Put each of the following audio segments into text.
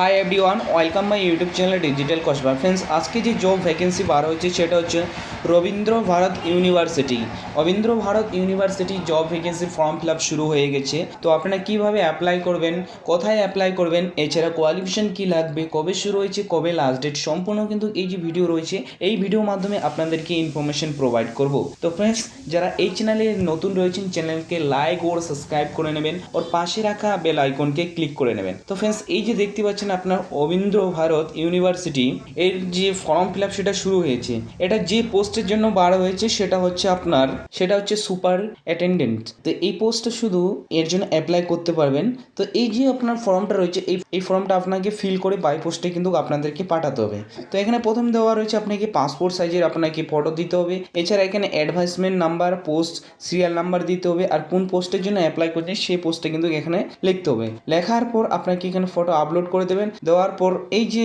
Hi everyone welcome my YouTube channel digital Kasba friends আজকে যে job vacancy বার হয়েছে সেটা হচ্ছে Rabindra Bharat university Rabindra Bharat university job vacancy form fill up শুরু হয়ে গেছে। তো আপনারা কীভাবে অ্যাপ্লাই করবেন, কোথায় অ্যাপ্লাই করবেন, এছাড়া কোয়ালিফিকেশন কী লাগবে, কবে শুরু হয়েছে, কবে লাস্ট ডেট সম্পূর্ণ কিন্তু এই যে ভিডিও রয়েছে, এই ভিডিওর মাধ্যমে আপনাদেরকে ইনফরমেশন প্রোভাইড করব। তো ফ্রেন্ডস যারা এই চ্যানেলে নতুন রয়েছেন চ্যানেলকে লাইক ও সাবস্ক্রাইব করে নেবেন, ওর পাশে রাখা বেল আইকনকে ক্লিক করে নেবেন। তো ফ্রেন্ডস এই যে দেখতে পাচ্ছেন আপনার অবিন্দ্র ভারত ইউনিভার্সিটি। এর যে ফর্ম ফিল আপ সেটা শুরু হয়েছে। এটা যে পোস্টের জন্য বার হয়েছে সেটা হচ্ছে আপনার, সেটা হচ্ছে সুপার অ্যাটেন্ডেন্ট তো এই পোস্টটা শুধু এর জন্য অ্যাপ্লাই করতে পারবেন। তো এই যে আপনার ফর্মটা রয়েছে, এই এই ফর্মটা আপনাকে ফিল করে বাই পোস্টে কিন্তু আপনাদেরকে পাঠাতে হবে। তো এখানে প্রথম দেওয়া রয়েছে আপনাকে পাসপোর্ট সাইজের আপনাকে ফটো দিতে হবে। এছাড়া এখানে advisement number post serial number দিতে হবে। আর কোন পোস্টের জন্য অ্যাপ্লাই করছেন সেই পোস্টে কিন্তু এখানে লিখতে হবে। লেখার পর আপনাকে এখানে ফটো আপলোড করে দেবেন। দেওয়ার পর এই যে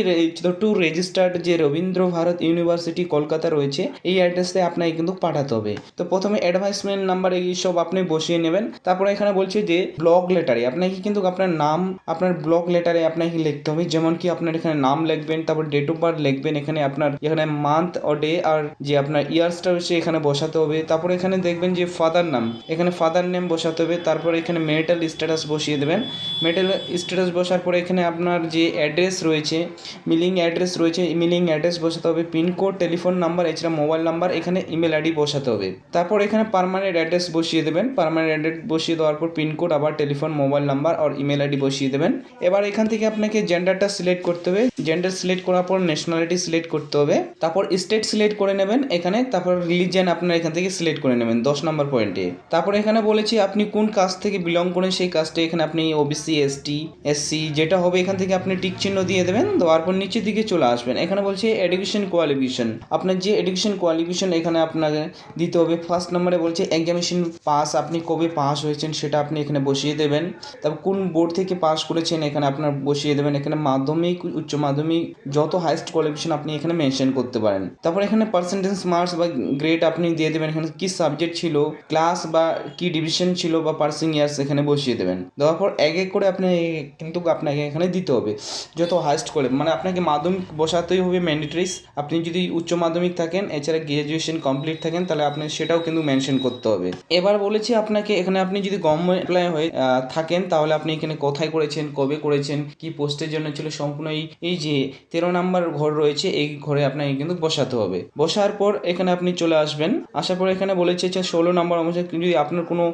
টু রেজিস্টার্ড যে রবীন্দ্র ভারত ইউনিভার্সিটি কলকাতা রয়েছে, এই অ্যাড্রেসে আপনাকে কিন্তু পাঠাতে হবে। তো প্রথমে অ্যাডভাইসমেন্ট নাম্বার এই সব আপনি বসিয়ে নেবেন। তারপরে এখানে বলছে যে ব্লক লেটারে আপনাকে কিন্তু আপনার নাম, আপনার ব্লক লেটারে আপনাকে লিখতে হবে। যেমন কি আপনার এখানে নাম লিখবেন, তারপর ডেট অফ বার্থ লিখবেন, এখানে আপনার, এখানে মান্থ ও ডে আর যে আপনার ইয়ার্সটা রয়েছে এখানে বসাতে হবে। তারপর এখানে দেখবেন যে ফাদার নাম এখানে ফাদার নেম বসাতে হবে। তারপর এখানে মেরিটাল স্ট্যাটাস বসিয়ে দেবেন। মেরিটাল স্ট্যাটাস বসার পরে এখানে আপনার যে অ্যাড্রেস রয়েছে, মিলিং অ্যাড্রেস রয়েছে মিলিং অ্যাড্রেস বসাতে হবে পিনকোড টেলিফোন নাম্বার, এছাড়া মোবাইল নাম্বার, এখানে ইমেল আইডি বসাতে হবে। তারপর এখানে পারমানেন্ট অ্যাড্রেস বসিয়ে দেবেন পারমানেন্ট অ্যাড্রেস বসিয়ে দেওয়ার পর পিনকোড আবার টেলিফোন, মোবাইল নাম্বার আর ইমেল আইডি বসিয়ে দেবেন। এবার এখান থেকে আপনাকে জেন্ডারটা সিলেক্ট করতে হবে। জেন্ডার সিলেক্ট করার পর ন্যাশনালিটি সিলেক্ট করতে হবে। তারপর স্টেট সিলেক্ট করে নেবেন এখানে, তারপর রিলিজিয়ান আপনার এখান থেকে সিলেক্ট করে নেবেন, দশ নম্বর পয়েন্টে তারপর এখানে বলেছি আপনি কোন কাস্ট থেকে বিলং করেন, সেই কাস্টে এখানে আপনি ওবিসি এসটি এসসি যেটা হবে এখান থেকে আপনি টিক চিহ্ন দিয়ে দেবেন দেওয়ার পর নিচের দিকে চলে আসবেন। এখানে বলছে এডুকেশন কোয়ালিফিকেশন আপনার যে এডুকেশন কোয়ালিফিকেশন এখানে আপনাকে দিতে হবে। ফার্স্ট নম্বরে বলছে এক্সামিনেশন পাস আপনি কবে পাস হয়েছেন সেটা আপনি এখানে বসিয়ে দেবেন। তারপর কোন বোর্ড থেকে পাস করেছেন এখানে আপনার বসিয়ে দেবেন। এখানে মাধ্যমিক, উচ্চ মাধ্যমিক, যত হাইস্ট কোয়ালিফিকেশন আপনি এখানে মেনশন করতে পারেন। তারপর এখানে পার্সেন্টেজ মার্কস বা গ্রেড আপনি দিয়ে দেবেন। এখানে কি সাবজেক্ট ছিল? ক্লাস বা কি ডিভিশন ছিল বা পার্সিং ইয়ার্স এখানে বসিয়ে দেবেন। দেওয়ার পর এক এক করে আপনি কিন্তু আপনাকে এখানে দিতে হবে। যত হাইস্ট করে। মানে আপনাকে মাধ্যমিক বসাতেই হবে ম্যান্ডেটরিস। আপনি যদি উচ্চ মাধ্যমিক থাকেন, এছাড়া গ্রাজুয়েশন কমপ্লিট থাকেন, তাহলে আপনি সেটাও কিন্তু মেনশন করতে হবে। এবার বলেছি আপনাকে, এখানে আপনি যদি গভর্নমেন্ট এমপ্লয় হয়ে থাকেন, তাহলে আপনি এখানে কোথায় করেছেন, কবে করেছেন, কি পোস্টের জন্য ছিল, সম্পূর্ণ এই এই যে তেরো নাম্বার ঘর রয়েছে, এই ঘরে আপনাকে কিন্তু বসাতে হবে। বসার পর এখানে আপনি চলে আসবেন। আসার পর এখানে বলেছে যে ষোলো নাম্বার অনুযায়ী যদি আপনার কোনো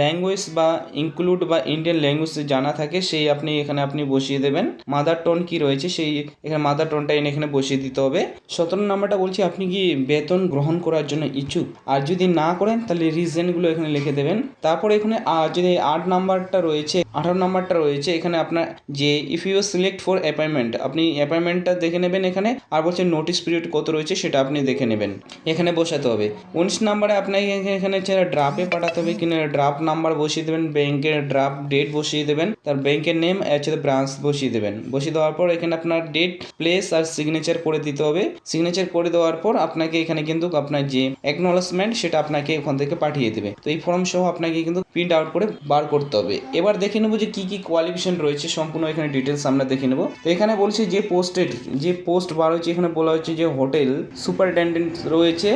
ল্যাঙ্গুয়েজ বা ইনক্লুড বা ইন্ডিয়ান ল্যাঙ্গুয়েজ জানা থাকে, সেই আপনি এখানে আপনি বসিয়ে দেবেন। মাদার টোন কি রয়েছে সেই এখানে মাদার টোনটা এনে এখানে বসিয়ে দিতে হবে। সতেরো নাম্বারটা বলছি, আপনি কি বেতন গ্রহণ করার জন্য ইচ্ছুক? আর যদি না করেন, তাহলে রিজনগুলো এখানে লিখে দেবেন। তারপর এখানে যদি আট নাম্বারটা রয়েছে, আঠারো নাম্বারটা রয়েছে, এখানে আপনার, যে if you select for appointment আপনি অ্যাপয়েন্টমেন্টটা দেখে নেবেন এখানে, আর বলছে নোটিস পিরিয়ড কত রয়েছে সেটা আপনি দেখে নেবেন। এখানে বসাতে হবে। উনিশ নাম্বারে আপনাকে এখানে- ড্রাফে পাঠাতে হবে, কিনা ড্রাফট নাম্বার বসিয়ে দেবেন ব্যাংকের ড্রাফট ডেট বসিয়ে দেবেন, তার ব্যাংকের নেম এছাড়া ব্রাঞ্চ বসিয়ে দেবেন। বসিয়ে দেওয়ার পর এখানে আপনার ডেট প্লেস আর সিগনেচার করে দিতে হবে। সিগনেচার করে দেওয়ার পর আপনাকে এখানে কিন্তু আপনার যে অ্যাকনোলেজমেন্ট সেটা আপনাকে ওখান থেকে পাঠিয়ে দেবে। তো এই ফর্ম সহ আপনাকে কিন্তু প্রিন্ট আউট করে বার করতে হবে। এবার দেখে নেব যে কি কি কোয়ালিফিকেশন রয়েছে। সম্পূর্ণ এখানে ডিটেলস আমরা দেখে নেব। তো এখানে বলছে যে পোস্টেড যে পোস্ট বার হয়েছে, এখানে বলা হচ্ছে যে হোটেল সুপারিনটেন্ডেন্ট রয়েছে।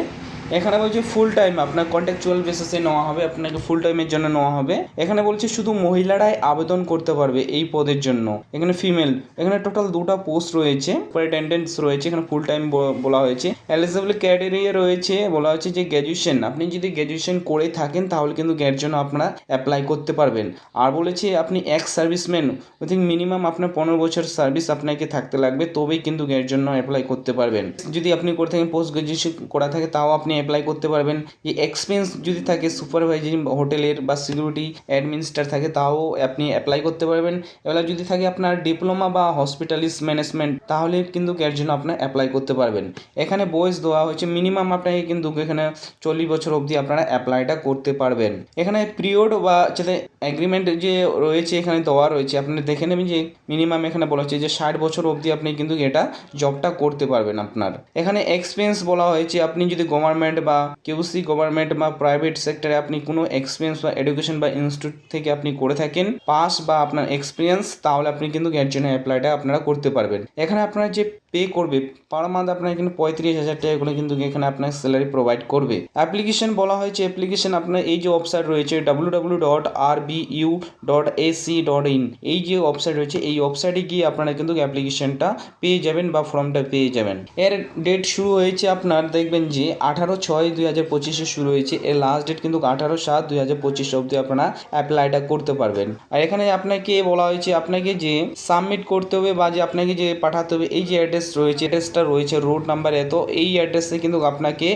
এখানে বলছে ফুল টাইম আপনার কন্ট্যাকচুয়াল বেসিসে নেওয়া হবে, আপনাকে ফুল টাইমের জন্য নেওয়া হবে। এখানে বলছে শুধু মহিলারাই আবেদন করতে পারবে এই পদের জন্য। এখানে ফিমেল এখানে টোটাল দুটো পোস্ট রয়েছে সুপারিনটেন্ডেন্টস রয়েছে, এখানে ফুল টাইম বলা হয়েছে। এলিজিবল ক্যাটেরিয়া রয়েছে, বলা হয়েছে যে গ্র্যাজুয়েশন আপনি যদি গ্র্যাজুয়েশন করে থাকেন, তাহলে কিন্তু গ্যার জন্য আপনারা অ্যাপ্লাই করতে পারবেন। আর বলেছে আপনি ex serviceman I think minimum আপনার পনেরো বছর সার্ভিস আপনাকে থাকতে লাগবে, তবেই কিন্তু গ্যার জন্য অ্যাপ্লাই করতে পারবেন। যদি আপনি করে থাকেন পোস্ট গ্রাজুয়েশন করা থাকে, তাও আপনি অ্যাপ্লাই করতে পারবেন। যে এক্সপিরিয়েন্স যদি থাকে সুপারভাইজিং হোটেলের বা সিকিউরিটি অ্যাডমিনিস্টার থাকে, তাও আপনি অ্যাপ্লাই করতে পারবেন। এবার যদি থাকে আপনার ডিপ্লোমা বা হসপিটালিস্ট ম্যানেজমেন্ট তাহলে কিন্তু এর জন্য আপনার অ্যাপ্লাই করতে পারবেন। এখানে বয়স দেওয়া হয়েছে মিনিমাম আপনাকে কিন্তু এখানে চল্লিশ বছর অবধি আপনারা অ্যাপ্লাইটা করতে পারবেন। এখানে পিরিয়ড বা যাতে এগ্রিমেন্ট যে রয়েছে, এখানে দেওয়া রয়েছে, আপনি দেখে নেবেন যে মিনিমাম এখানে বলা হচ্ছে যে ষাট বছর অবধি আপনি কিন্তু এটা জবটা করতে পারবেন আপনার। এখানে এক্সপিরিয়েন্স বলা হয়েছে, আপনি যদি গভর্নমেন্ট গভর্নমেন্ট বা কেউসি গভর্নমেন্ট বা প্রাইভেট সেক্টরে আপনি কোনো এক্সপিরিয়েন্স বা এডুকেশন বা ইনস্টিটিউট থেকে আপনি করে থাকেন পাস বা আপনার এক্সপিরিয়েন্স তাহলে আপনি কিন্তু এর জন্য অ্যাপ্লাইটা আপনারা করতে পারবেন। এখানে আপনারা যে পে করবে পার মান্থ আপনার এখানে পঁয়ত্রিশ হাজার টাকা করে কিন্তু এখানে আপনার স্যালারি প্রোভাইড করবে। অ্যাপ্লিকেশন বলা হয়েছে অ্যাপ্লিকেশন আপনার এই যে ওয়েবসাইট রয়েছে W W dot R B U dot AC dot in এই যে ওয়েবসাইট রয়েছে, এই ওয়েবসাইটে গিয়ে আপনারা কিন্তু অ্যাপ্লিকেশনটা পেয়ে যাবেন বা ফর্মটা পেয়ে যাবেন। এর ডেট শুরু হয়েছে আপনার, দেখবেন যে আঠারো ছয় দুই হাজার পঁচিশে শুরু হয়েছে। এর লাস্ট ডেট কিন্তু আঠারো সাত দুই হাজার পঁচিশ অবধি আপনারা অ্যাপ্লাইটা করতে পারবেন। আর এখানে আপনাকে বলা হয়েছে, আপনাকে যে সাবমিট করতে হবে বা যে আপনাকে যে পাঠাতে হবে, এই যে অ্যাড্রেস রয়েছে অ্যাড্রেসটা রয়েছে রোড নাম্বার এত এই অ্যাড্রেসে কিন্তু আপনাকে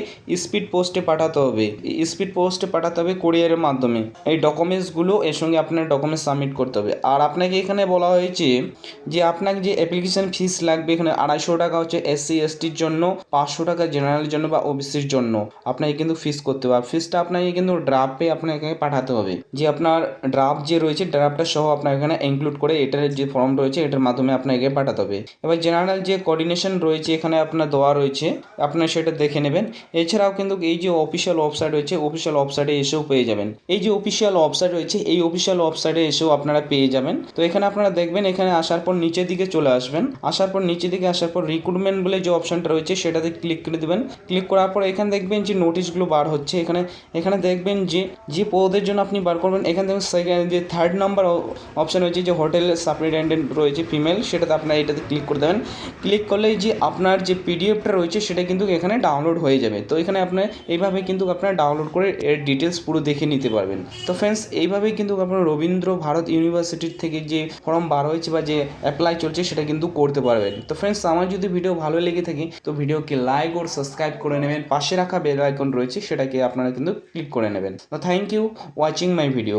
স্পিড পোস্টে পাঠাতে হবে। স্পিড পোস্টে পাঠাতে হবে কোরিয়ারের মাধ্যমে। এই ডকুমেন্টসগুলো এর সঙ্গে আপনার ডকুমেন্টস সাবমিট করতে হবে। আর আপনাকে এখানে বলা হয়েছে যে আপনাকে যে অ্যাপ্লিকেশন ফিস লাগবে এখানে আড়াইশো টাকা হচ্ছে এসসি এসটির জন্য, পাঁচশো টাকা জেনারেলের জন্য বা ওবিসির জন্য। আপনাকে কিন্তু ফিস করতে হবে। ফিসটা আপনাকে কিন্তু ড্রাফটে আপনাকে পাঠাতে হবে। যে আপনার ড্রাফট যে রয়েছে ড্রাফটটা সহ আপনার এখানে ইনক্লুড করে এটার যে ফর্ম রয়েছে, এটার মাধ্যমে আপনাকে পাঠাতে হবে। এবার জেনারেল যে কোঅর্ডিনেশন রয়েছে, এখানে আপনার দেওয়া রয়েছে, আপনার সেটা দেখে নেবেন। এছাড়াও কিন্তু এই যে অফিসিয়াল ওয়েবসাইট রয়েছে অফিসিয়াল ওয়েবসাইটে এসেও পেয়ে যাবেন। এই যে অফিসিয়াল ওয়েবসাইট রয়েছে, এই অফিসিয়াল ওয়েবসাইটে এসেও আপনারা পেয়ে যাবেন। তো এখানে আপনারা দেখবেন, এখানে আসার পর নিচের দিকে চলে আসবেন। আসার পর নিচের দিকে আসার পর রিক্রুটমেন্ট বলে যে অপশনটা রয়েছে, সেটাতে ক্লিক করে দেবেন। ক্লিক করার পর এখানে দেখবেন যে নোটিশগুলো বার হচ্ছে। এখানে এখানে দেখবেন যে যে পদের জন্য আপনি বার করবেন, এখানে দেখবেন সেকেন্ড যে থার্ড নাম্বার অপশন রয়েছে যে হোটেল সাপ্রিটেন্ডেন্ট রয়েছে ফিমেল সেটাতে আপনারা এটাতে ক্লিক করে দেবেন। ক্লিক করলেই যে আপনার যে পিডিএফটা রয়েছে, সেটা কিন্তু এখানে ডাউনলোড হয়ে যাবে। তো এখানে আপনার এইভাবে কিন্তু আপনারা ডাউনলোড করে এর ডিটেলস পুরো দেখে নিতে পারবেন। তো ফ্রেন্ডস এইভাবেই কিন্তু আপনার রবীন্দ্র ভারত ইউনিভার্সিটির থেকে যে ফর্ম বার হয়েছে বা যে অ্যাপ্লাই চলছে, সেটা কিন্তু করতে পারবেন। তো ফ্রেন্ডস আমার যদি ভিডিও ভালো লেগে থাকে, তো ভিডিওকে লাইক ও সাবস্ক্রাইব করে নেবেন। পাশে রাখা বেল আইকন রয়েছে, সেটাকে আপনারা কিন্তু ক্লিক করে নেবেন। তো thank you watching my video